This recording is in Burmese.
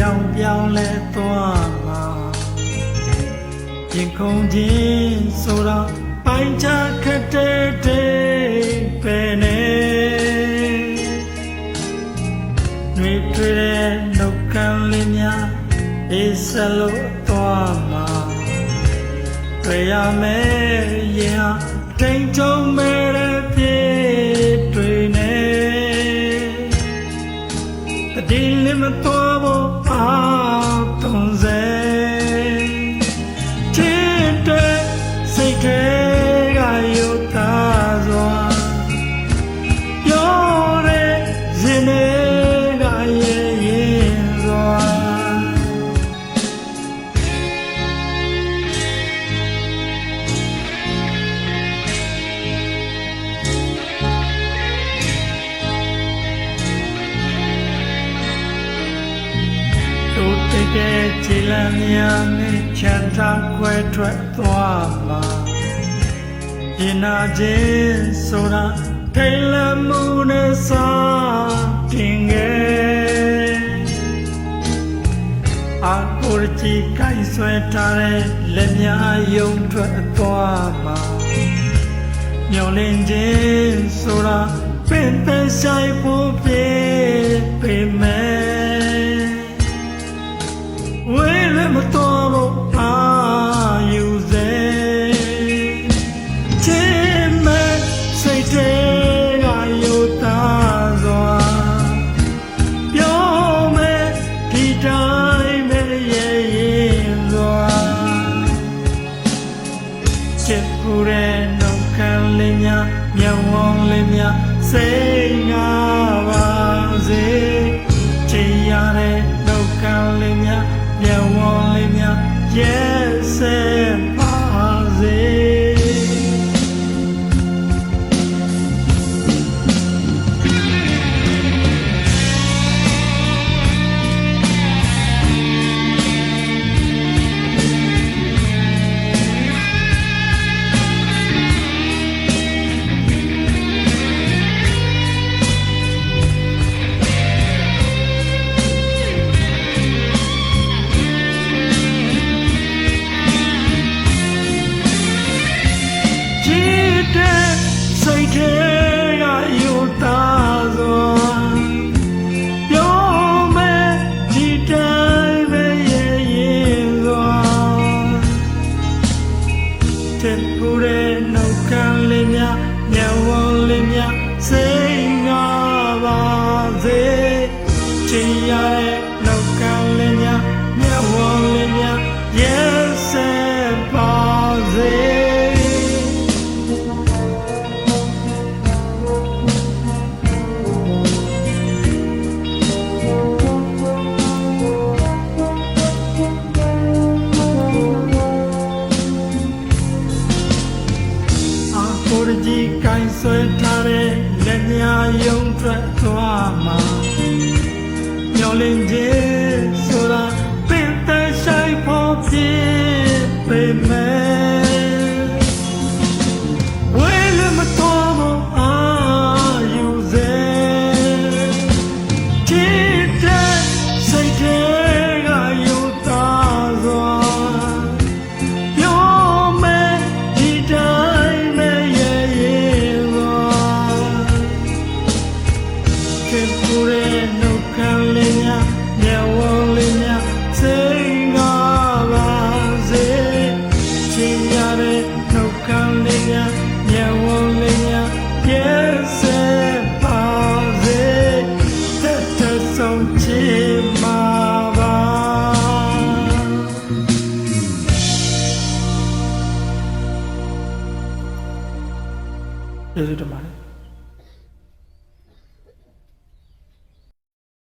ရောင်ပြောင်းလဲသွားမှာရင်ခုန်ခြင်းဆိုတော့ပိုင်းခြားခက်တဲ့တဲ့ပဲနဲ့နှွေထွေးတဲ့နှုတ်ခမ်းလေးများအေးစလို့သွားမှာတွေ့ရမယ်ရင်ဟာတိမ်ကြုံမဲ့တဲ့ အဒီလင်းမတော်ဖို့အာ30 တို့တကယ်ကြည်လန်းများနဲ့ချမ်းသာခွဲထွက်သွားမှာရင်နာခြင်းဆိုတာထိတ်လန့်မှုနဲ့စာတင်ငယ်အာကိုရချီကိုင်ဆွဲထားတဲ့လက်များယုံထွက်သွားမှာမျောလင်းခြင်းဆိုတာပင်ပန်းဆိုင်ဖို့ပြေပေမဲ့ ချစ်ဖူတဲ့နှုတ်ခမ်းလေးများမျက်ဝန်းလေးများစိတ်ငါပါစေချစ်ရတဲ့ ဆွဲထားတဲ့လက်ညာယုံထွက်သွားမှာမျောလင်းခြင်းဆိုတာပင်သက်ဆိုင်ဖို့ဖြစ် 这是怎么了